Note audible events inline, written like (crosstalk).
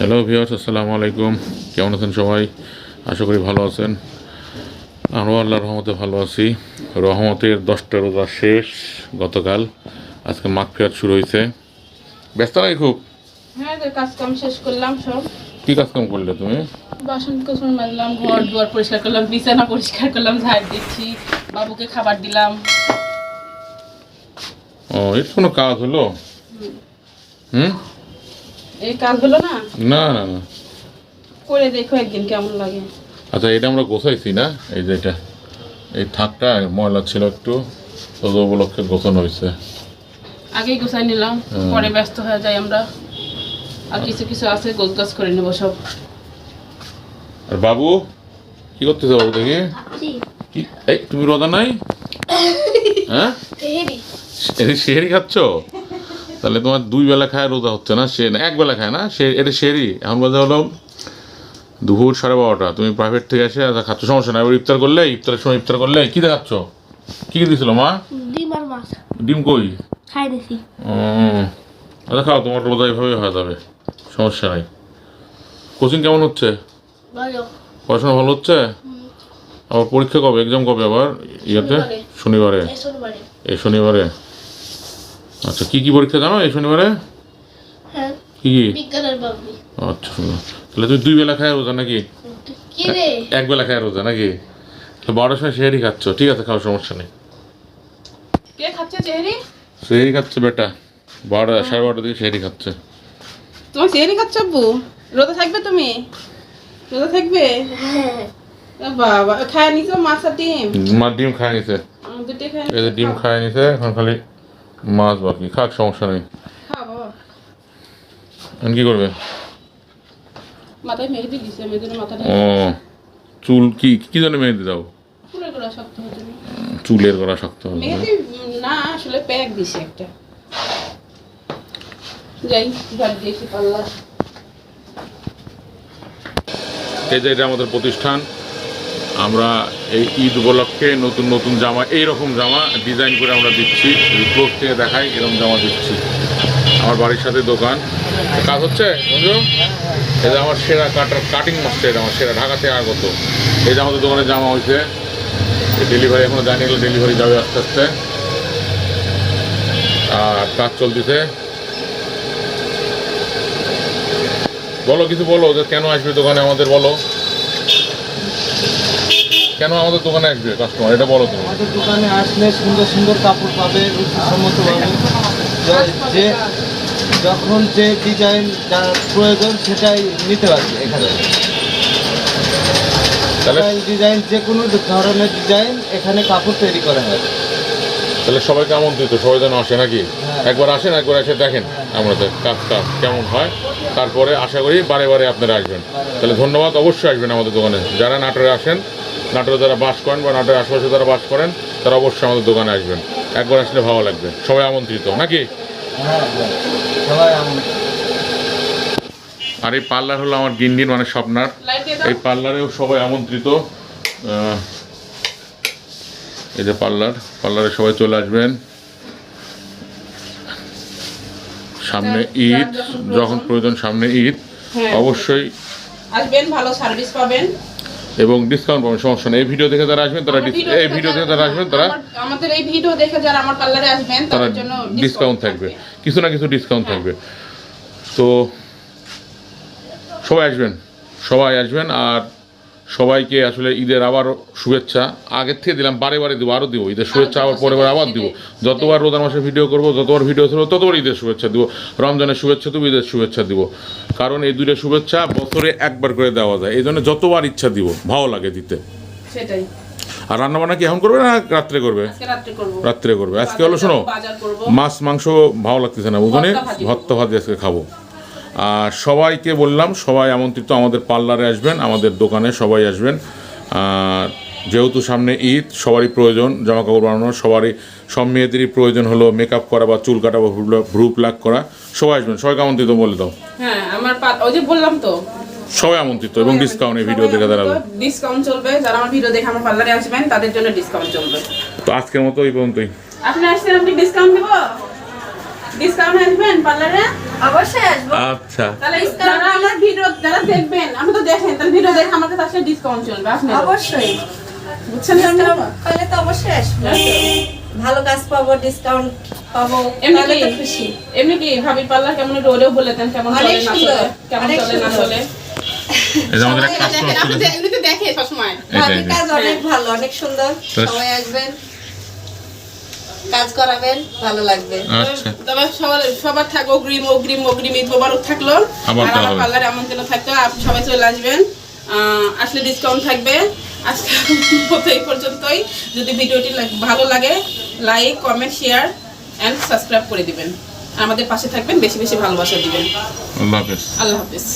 Hello viewers আসসালামু আলাইকুম কেমন আছেন সবাই? আশা করি ভালো আছেন। আমরাও আল্লাহ রহমতে ভালো আছি। রহমতের দশটা রোজা শেষ গতকাল। আজকে মাঘ ফেয়ার শুরু হয়েছে। ব্যস্ত নাই খুব? হ্যাঁ তো কাজ শেষ করলাম সব। কী কাজ করলে তুমি? বাসন কোসন মাজলাম ঘর দুয়ার পরিষ্কার করলাম বিছানা পরিষ্কার করলাম ঝাড় দিচ্ছি বাবুকে খাবার দিলাম। ও এটা কোনো কাজ হলো? হুম? এই কাজ হলো না? না না না। করে দেখো একদিন কেমন লাগে। আচ্ছা এটা আমরা গোছাইছি না? এই যে এটা এই থাকটা ময়লা ছিল একটু উপলক্ষে গোছানো হয়েছে। আগেই গুছাই নিলাম পরে ব্যস্ত হয়ে যাই আমরা। আর কিছু কিছু আছে গোছ গাছ করে নেব সব। আর বাবু কি করতেছে বাবু দেখি? এই তুমি রোদা নাই? (coughs) হ্যাঁ? শেরি খাচ্ছ? তাহলে তোমার দুই বেলা খায় রোজা হচ্ছে না সে না এক বেলা খায় না সে এটা শেরি এখন বাজে হলো দুপুর সাড়ে বারোটা তুমি প্রাইভেট থেকে এসে আচ্ছা খাচ্ছ সমস্যা নাই এবার ইফতার করলে ইফতারের সময় ইফতার করলে কী দেখাচ্ছ? কী কি দিছিল মা? ডিম আর মাছ। ডিম কই? খাই দিছি। আচ্ছা খাও তোমার রোজা এইভাবে হয়ে যাবে সমস্যা নাই। কোচিং কেমন হচ্ছে? পড়াশোনা ভালো হচ্ছে? আবার পরীক্ষা কবে? এক্সাম কবে আবার? ইয়েতে? শনিবারে। এই শনিবারে। আচ্ছা কি কি পরীক্ষা জানো এই শনিবারে? হ্যাঁ কি কি? বিজ্ঞানের বাবু। আচ্ছা তাহলে তুমি দুই বেলা খায় রোজা নাকি? কি রে? এক বেলা খায় রোজা নাকি? তো বারোটার সময় সেহেরি খাচ্ছ। ঠিক আছে খাও সমস্যা নেই। কে খাচ্ছে সেহেরি? খাচ্ছে বেটা। বারোটা সাড়ে বারোটা দিকে সেহেরি খাচ্ছে। তোমার চেহারি খাচ্ছ আব্বু? রোদা থাকবে তুমি? রোদা থাকবে? হ্যাঁ। বাবা খায় নিছো মাছ আর ডিম? মা ডিম খায় নিছে। এই ডিম খায় নিছে এখন খালি মাছ বাকি খাক সমস্যা নেই। কি করবে? ও চুল কি কি জন্য মেহেদি দাও? চুলের গলা শক্ত হবে না আসলে প্যাক দিছে একটা। যাই ঘর দিয়েছি পাল্লা। এই যে এটা আমাদের প্রতিষ্ঠান। আমরা এই ঈদ উপলক্ষে নতুন নতুন জামা এই রকম জামা ডিজাইন করে আমরা দিচ্ছি। ক্লোজ থেকে দেখাই, এরকম জামা দিচ্ছি। আমার বাড়ির সাথে দোকান। কাজ হচ্ছে? বন্ধু? যে আমার সেরা কাটার কাটিং মাস্টার এটা আমার সেরা ঢাকা থেকে আগত। এই যে আমাদের দোকানে জামা হয়েছে। ডেলিভারি এখনও জানি গেলে ডেলিভারি যাবে আস্তে আস্তে। আর কাজ চলতেছে। বলো, কিছু বলো যে কেন আসবে দোকানে আমাদের, বলো। কেন আমাদের দোকানে আসবে কাস্টমার এটা বলো তুমি। আমাদের দোকানে আসলে সুন্দর সুন্দর কাপড় পাবে রুচিসম্মত পাবে। য- যে যখন যে ডিজাইন যার প্রয়োজন সেটাই নিতে পারবে এখানে। তাহলে ডিজাইন যে কোনো ধরনের ডিজাইন এখানে কাপড় তৈরি করা হয়। তাহলে সবাইকে আমন্ত্রিত সবাই যেন আসে নাকি? হ্যাঁ। একবার আসেন, একবার এসে দেখেন আমাদের কাজটা কেমন হয়। তারপরে আশা করি বারে বারে আপনারা আসবেন। তাহলে ধন্যবাদ, অবশ্যই আসবেন আমাদের দোকানে। যারা নাটোরে আসেন, নাটোরে যারা বাস করেন বা নাটোরের আশেপাশে যারা বাস করেন, তারা অবশ্যই আমাদের দোকানে আসবেন। একবার আসলে ভালো লাগবে। সবাই আমন্ত্রিত, নাকি? আর এই পার্লার হলো আমার গিন্ডিন মানে স্বপ্নার। এই পার্লারেও সবাই আমন্ত্রিত। এই যে পার্লার, পার্লারে সবাই চলে আসবেন। সামনে ঈদ যখন প্রয়োজন সামনে ঈদ হ্যাঁ। অবশ্যই আসবেন ভালো সার্ভিস পাবেন। এবং ডিসকাউন্ট পাবেন সমস্যা নেই। এই ভিডিও দেখে যারা আসবেন তারা এই ভিডিও দেখে যারা- আসবেন তারা আমাদের এই ভিডিও দেখে যারা আমার পার্লারে আসবেন তারা তাদের জন্য ডিসকাউন্ট থাকবে। কিছু না কিছু ডিসকাউন্ট থাকবে। তো সবাই আসবেন সবাই আসবেন আর সবাইকে আসলে ঈদের আবার শুভেচ্ছা। আগের থেকে দিলাম বারে বারে দিব আরও দিব। ঈদের শুভেচ্ছা আবার পরে পরে আবার দিব। যতবার রোজার মাসে ভিডিও করব যতবার ভিডিও করব ততবার ঈদের শুভেচ্ছা দিব। রমজানের শুভেচ্ছা দেবো ঈদের শুভেচ্ছা দিব। কারণ এই দুইটা শুভেচ্ছা বছরে একবার করে দেওয়া যায়। এই জন্য যতবার ইচ্ছা দিব ভালো লাগে দিতে। সেটাই। আর রান্নাবান্না কি এখন করবে না রাত্রে করবে? রাত্রে করবে। আজকে হলো শোনো মাছ মাংস ভালো লাগতেছে না বুঝলি ভর্তা ভাজি আজকে খাব। আর সবাইকে বললাম সবাই আমন্ত্রিত আমাদের পার্লারে আসবেন আমাদের দোকানে সবাই আসবেন। যেহেতু সামনে ঈদ সবারই প্রয়োজন জামা কাপড় বানানোর সবারই সব মেয়েদেরই প্রয়োজন হলো মেকআপ করা বা চুল কাটা বা ভ্রু প্লাক করা। সবাই আসবেন সবাইকে আমন্ত্রিত বলে দাও। হ্যাঁ আমার ওই যে বললাম তো। সবাই আমন্ত্রিত এবং ডিসকাউন্ট এই ভিডিও দেখে দাঁড়াবে। ডিসকাউন্ট চলবে যারা আমার ভিডিও দেখে আমার পার্লারে আসবেন তাদের জন্য ডিসকাউন্ট চলবে। তো আজকের মতো এই পর্যন্তই। আপনি আসছেন আপনি ডিসকাউন্ট দিব? ডিসকাউন্ট আসবেন পার্লারে? অবশ্যই আসব। আচ্ছা। তাহলে যারা আমার ভিডিও যারা দেখবেন আমি তো দেখেন তাহলে ভিডিও দেখে আমার কাছে আসলে ডিসকাউন্ট চলবে আপনি অবশ্যই। বুঝছেন তাহলে তো অবশ্যই আসব। ভালো কাজ পাবো ডিসকাউন্ট পাবো এমনি কি? তো খুশি। এমনি কি? ভাবির পার্লার কেমন একটু ওরেও বলে দেন কেমন চলে অনেক না সুন্দর, চলে কেমন চলে না চলে। দেখে সবসময়। কাজ অনেক ভালো অনেক সুন্দর। সবাই আসবেন। কাজ করাবেন ভালো লাগবে। আচ্ছা। তবে সবার সবার থাকো অগ্রিম অগ্রিম অগ্রিম ঈদ মোবারক থাকল। আর আমার। পার্লারে আমন্ত্রণ থাকতো আপনি সবাই চলে আসবেন। আসলে ডিসকাউন্ট থাকবে। আজকে মতো এই পর্যন্তই। যদি ভিডিওটি ভালো লাগে like comment share and subscribe করে দিবেন। আমাদের পাশে থাকবেন বেশি বেশি ভালোবাসা দিবেন। আল্লাহ হাফেজ। আল্লাহ হাফিজ।